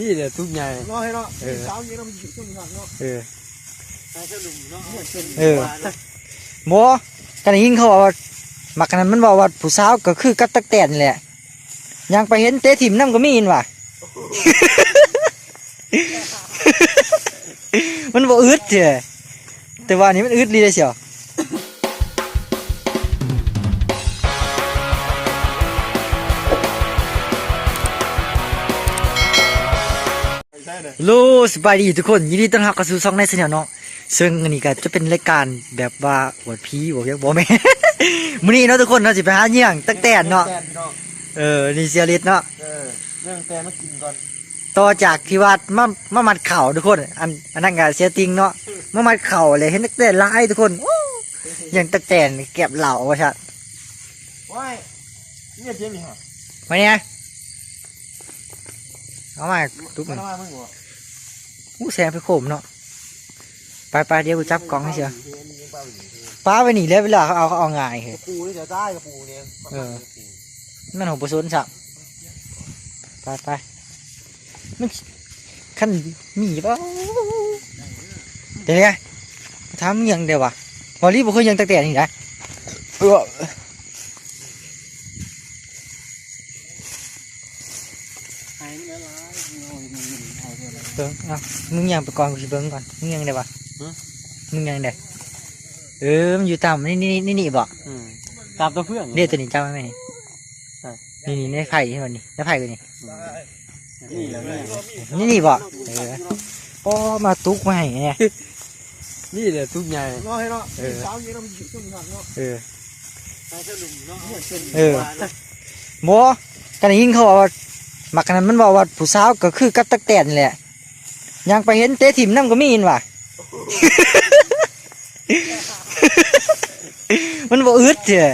นี่แหละทุกอย่างเนาะให้เนาะเออเช้านี้เราอยู่ช่วงนี้เนาะเออให้เจ้าหนุ่มเนาะเหมือนเป็นเออหมอกันได้ยินเขาบอกว่ามักกันนั้นมันบอกว่าผู้สาวก็คือกับตักแตนนี่แหละยังไปเห็นเตะถิ่มน้ำก็มีอินว่ะมันบ่อึดเถอะแต่ว่าอันนี้มันอึดดีเลยเชียว โลสบายดีทุกคน ยินดีต้อนรับเข้าสู่ช่องในเสนอเนาะซึ่งอันนี้ก็จะเป็นรายการแบบว่าอวดผีบอกยังบอกแม่มื้อนี้เนาะทุกคนเนาะสิไปหาเหยี่ยงตักแตนเนาะแตนพี่น้องเออนี่เสียฤทธิ์เนาะเออเรื่องแตนมากินก่อนต่อจากที่ว่ามามามัดเข่าทุกคน อันอันนั้นก็เสียติงเนาะมามัดเข่าเลยเห็นตักแตนหลายทุกคนโอ้ยังตักแตนเก็บเหล่าว่าชัดว้ายเนี่ยเจ๊มีฮะมาเนี่ยเอามาทุกมัมันนมามึงบ่ อู้แซงไปโขมเนาะไปไปเดี๋ยวกูจับกล่องให้เชียวป้าไปหนีเลยเวลาเขาเอาเขาเอาง่ายเหกอะระปูนี่เดี๋ยวได้กระปูเนี่ยเออมันของประสนสับไปไปมันขั้นมีป่ะเดี๋ยวไงถามยังเดี๋ยววะวอลลี่บุเคยยังตั้งแต่นี่นะเออ หายไม่ละลายโอ้ยมึงเอาเถอะ เลยเบิ้งเอามึงยังไปก่อนกูสิเบิ้งก่อนมึงยังได้ปะฮะมึงยังได้เออมันอยู่ตามนี่นี่นี่นี่บ่อืมตามตัวเพื่อนเรียกตัวนี้เจ้าไหมนี่ใช่นี่นี่ในไผ่ที่มันนี่ในไผ่กูนี่นี่แหละเนี่ยนี่นี่บ่เออโอ้มาตุกมาให้เนี่ยนี่แหละทุกอย่างเนาะให้เนาะเออเช้านี้เราอยู่ช่วงนี้เนาะเออให้เจ้าหนุ่มเนาะเหมือนเป็นเออหมอกันได้ยินเขาบอกว่ามักกันนั้นมันบอกว่าผู้สาวก็คือกับตักแตนนี่แหละ ยังไปเห็นเตะถิ่มน้ำก็มีอินว่ะ มันบ่อึดเถอะ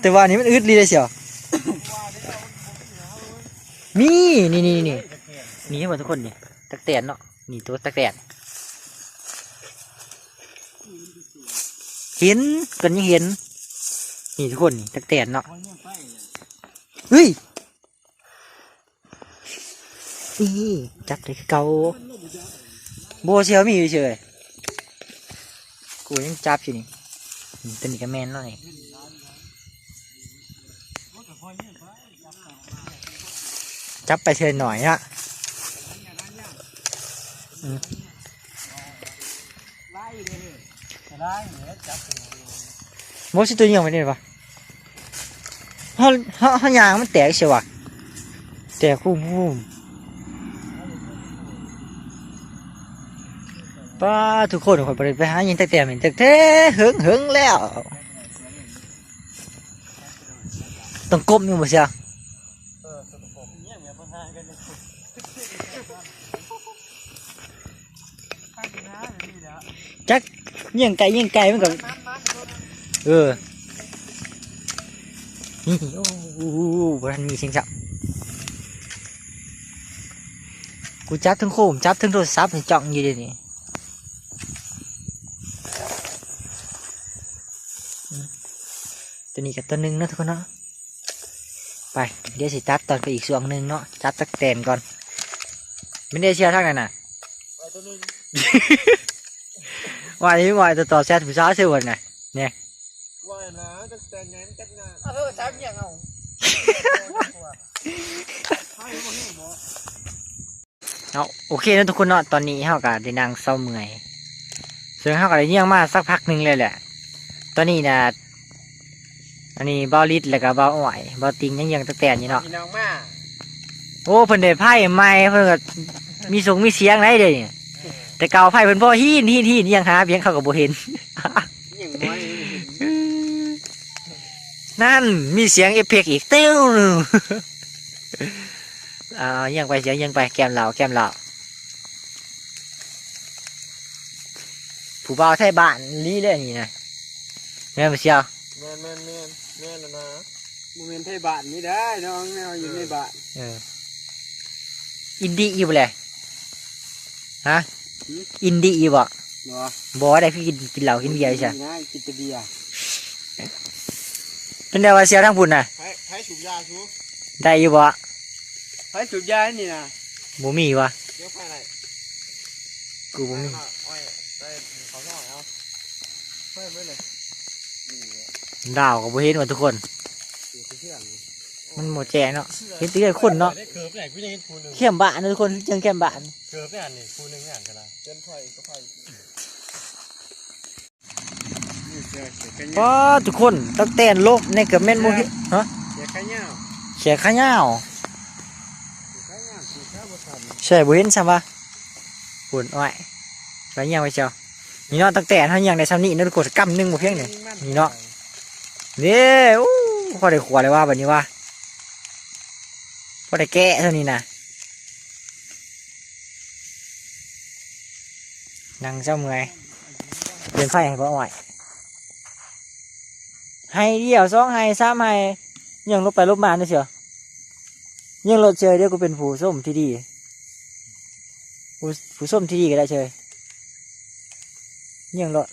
แต่ว่านี้มันอึดดีเลยเชียว มีนี่นี่นี่นี่ให้หมดทุกคนนี่ตักแตนเนาะนี่ตัวตักแตนเห็นกันยังเห็น นี่ทุกคนนี่ตักแตนเนาะเฮ้ยนี่จับเลยเกา โบเชียวมีอยู่เฉยกูยังจับอยู่นี่ตัวนี้ก็แมนแล้วนี่จับไปเชิญหน่อยอะอืมไล่เหนือจับโบสิตัวนี้ยังไม่ได้ปะเขาเขาเขายางมันแตกเชียววะแตกคู่พุ่ม ป้าทุกคนคนไปไปหายิงแต่แต่เหม็นแต่แต่หึงหึงแล้ว ต้องก้มอยู่บ่เชียวเออสกปรกเนี่ยเหมือนพากันเลยิงไก่ยิงไก่มันก็เออนี่โอ้โหบรันมีเสียงจับกูจับทั้งโคมจับทั้งโทรศัพท์นี่จ้องอยู่เดี๋ยวนี้อืม ตัวนี้กับตัวหนึ่งเนาะทุกคนเนาะไปเดี๋ยวสิจับตอนไปอีกส่วนหนึ่งเนาะจับตักแตนก่อนไม่ได้เชียร์ทางไหนน่ะไปตัวนึงว่าที่ว่าจะต่อแซดผู้สาวเสียวันน่ะว่ายนะจะแต่งงานกันนะเออจับยังเอาให้บ่ให้บ่เอาโอเคนะทุกคนเนาะตอนนี้เฮาก็ได้นั่งเศร้าเมื่อยซึ่งเฮาก็ได้เยี่ยงมาสักพักหนึ่งเลยแหละ ตอนนี้นะ อันนี้เบาลิดแล้วก็เบาอ่อยเบาติงยังยังตะแตนอยู่เนาะพี่น้องมาโอ้เพิ่นได้ไพ่ใหม่เพิ่นก็มีสงมีเสียงได้เด้นี่แต่เก่าไพ่เพิ่นพ่อฮีนฮีนฮีนยังหาเพียงเขาก็บ่เห็นอย่างไว้นั่นมีเสียงเอฟเฟกต์อีกเต้วหนึ่งอ่ายังไปเสียงยังไปแกมเหล่าแกมเหล่าผู้บ่าวไทยบ้านลีเลยนี่นะแม่มาเชียว แม่นแม่นแม่นแม่นแล้วนะโมเมนต์ไทยบ้านนี่ได้น้องแนวอยู่ในบ้านเออ อินดี้อีบ่เลยฮะ อินดี้อีบ่บ่บ่ได้พี่กินกินเหล้ากินเบียร์ใช่ง่ายกินแต่เบียร์เป็นได้ว่าเชียวทั้งบุญน่ะให้ให้สูบยาสูได้อยู่บ่ให้สูบยานี่นะบ่มีวะเดี๋ยวไปไหนกูบ่มีอ้อยได้เขาหน่อยเอาไปไปเลยนี่แหละ ดาวก็บ่เห็นว่าทุกคนอยู่ที่เพื่อนนี่มันหมดแจเนาะเห็นแตีคนเนาะได้เกือบไหนกูยังเห็นคูหนึ่งเข้มบ้านนะทุกคนจังเข้มบ้านเกือบไม่อ่านนี่คูหนึ่งไม่อ่านกันละเดินไฟก็ไฟนี่เสือเสือกันป้าทุกคนตั้งแต่ลบในกับแม่นบ่เห็นฮะเสือกันยาวเขียขายาวเสือกันยาวเสือข้าวบสันใช่บ่เห็นซ้ำวะปุ่นอ้อยไปเยี่ยมไปเจ้านี่เนาะตั้งแต่เฮายังได้ซ้ำนี้เนาะทุกคนกำหนึงบ่เพียงนี่นี่เนาะ นี่อู้พอได้ขวดเลยว่าแบบนี้ว่าพอได้แกะเท่านี้นะนั่งเจ้าเมื่อยเปลี่ยนไฟให้พ่ออ่อยให้เดียวสองให้สามให้ยังลบไปลบมาเนี่ยเชียวยังรถเชยเดี๋ยวกูเป็นผู้ส้มที่ดีผู้ผู้ส้มที่ดีก็ได้เชยยังรถ